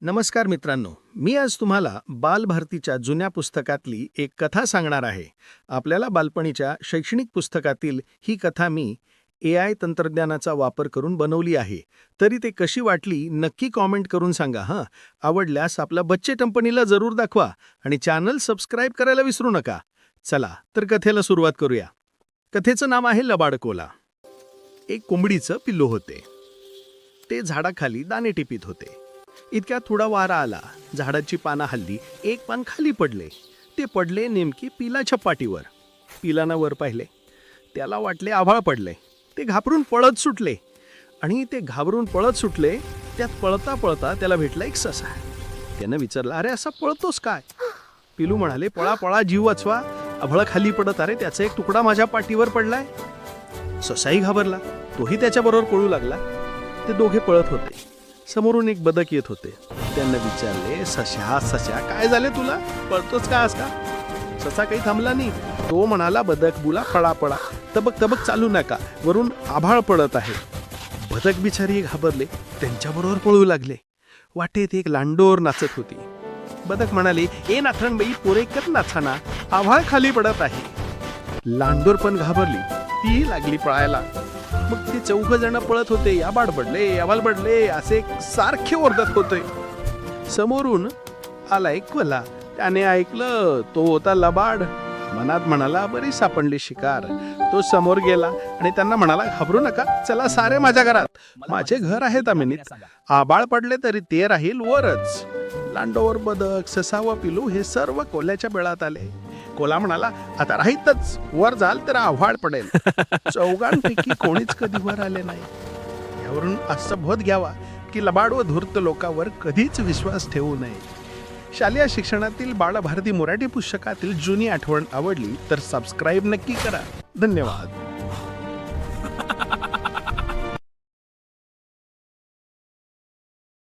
नमस्कार मित्रांनो मी आज तुम्हाला बालभारतीच्या जुन्या पुस्तकातली एक कथा सांगणार आहे. आपल्याला बालपणीच्या शैक्षणिक पुस्तकातील ही कथा मी ए आय तंत्रज्ञानाचा वापर करून बनवली आहे. तरी ते कशी वाटली नक्की कॉमेंट करून सांगा हां. आवडल्यास आपल्या बच्चे कंपनीला जरूर दाखवा आणि चॅनल सबस्क्राईब करायला विसरू नका. चला तर कथेला सुरुवात करूया. कथेचं नाव आहे लबाडकोला. एक कोंबडीचं पिल्लू होते. ते झाडाखाली दाणे टिपीत होते. इतक्यात थोडा वारा आला. झाडाची पानं हल्ली. एक पान खाली पडले. ते पडले नेमके पिलाच्या पाठीवर पिलानं वर पाहिले. त्याला वाटले आभाळ पडले. ते घाबरून पळत सुटले. आणि ते घाबरून पळत सुटले त्यात पळता पळता त्याला भेटला एक ससा. त्यानं विचारलं अरे असा पळतोस काय? पिलू म्हणाले पळा पळा जीव वाचवा. अभळ खाली पडत अरे त्याचा एक तुकडा माझ्या पाठीवर पडलाय. ससाही घाबरला. तोही त्याच्याबरोबर पळू लागला. ते दोघे पळत होते. समोरून एक बदक येत होते. त्यांना विचारले सशा सशा काय झाले तुला? पळतोच का आज का? ससा काही थांबला नाही. तो म्हणाला बदक बुला पळा पळा तबक तबक चालू नका. वरून आभाळ पडत आहे. बदक बिचारी घाबरले त्यांच्याबरोबर पळू लागले. वाटेत एक लांडोर नाचत होती. बदक म्हणाले ए नाथरणबाई पोरेकर नाचाना? आभाळ खाली पडत आहे. लांडोर पण घाबरली. तीही लागली पळायला. मग ते चौघ जण पळत होते. याबाड पडले याबाल पडले असे सारखे ओरडत होते. समोरून आला एक वला. त्याने ऐकलं तो होता लबाड. मनात म्हणाला बरी सापडली शिकार. तो समोर गेला आणि त्यांना म्हणाला घाबरू नका चला सारे माझ्या घरात. माझे घर आहे तामिनीत आबाळ पडले तरी ते राहील वरच. लांडोवर बदक ससावा पिलू हे सर्व कोल्याच्या बेळात आले. कोला म्हणाला आता राहीतच. वर जाल तर आव्हाड पडेल. चौघांपैकी कोणीच कधी वर आले नाही. यावरून असं बोध घ्यावा की लबाड व धूर्त लोकांवर कधीच विश्वास ठेवू नये. शालेय शिक्षणातील बाळभारती मराठी पुस्तकातील जुनी आठवण आवडली तर सबस्क्राईब नक्की करा. धन्यवाद.